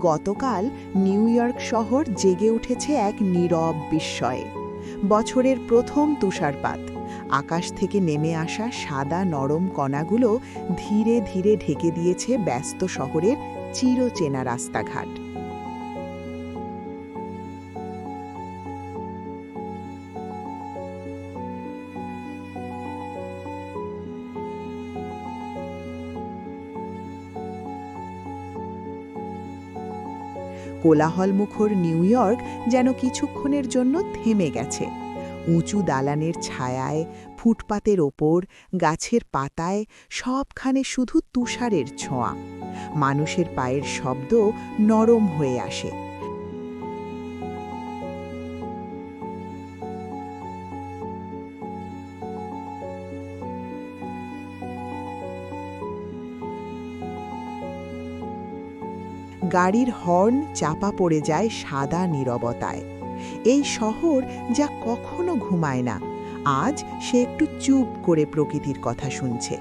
গতকাল new York শহর জেগে উঠেছে এক নীরব বিস্ময়ে। বছরের প্রথম তুষারপাত। আকাশ থেকে নেমে আসা সাদা নরম কণাগুলো ধীরে ধীরে ঢেকে দিয়েছে ব্যস্ত শহরের চিরচেনা রাস্তাঘাট। কোলাহলমুখর নিউ ইয়র্ক যেন কিছুক্ষণের জন্য থেমে গেছে। উঁচু দালানের ছায়ায়, ফুটপাতের ওপর, গাছের পাতায়, সবখানে শুধু তুষারের ছোঁয়া। মানুষের পায়ের শব্দ নরম হয়ে আসে। গাড়ির হর্ন চাপা পড়ে যায় সাদা নীরবতায়। এই শহর যা কখনো ঘুমায় না, আজ সে একটু চুপ করে প্রকৃতির কথা শুনছে।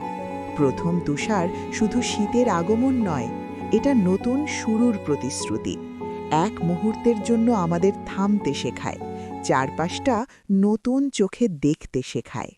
প্রথম তুষার শুধু শীতের আগমন নয়, এটা নতুন শুরুর প্রতিশ্রুতি। এক মুহূর্তের জন্য আমাদের থামতে শেখায়, চারপাশটা নতুন চোখে দেখতে শেখায়।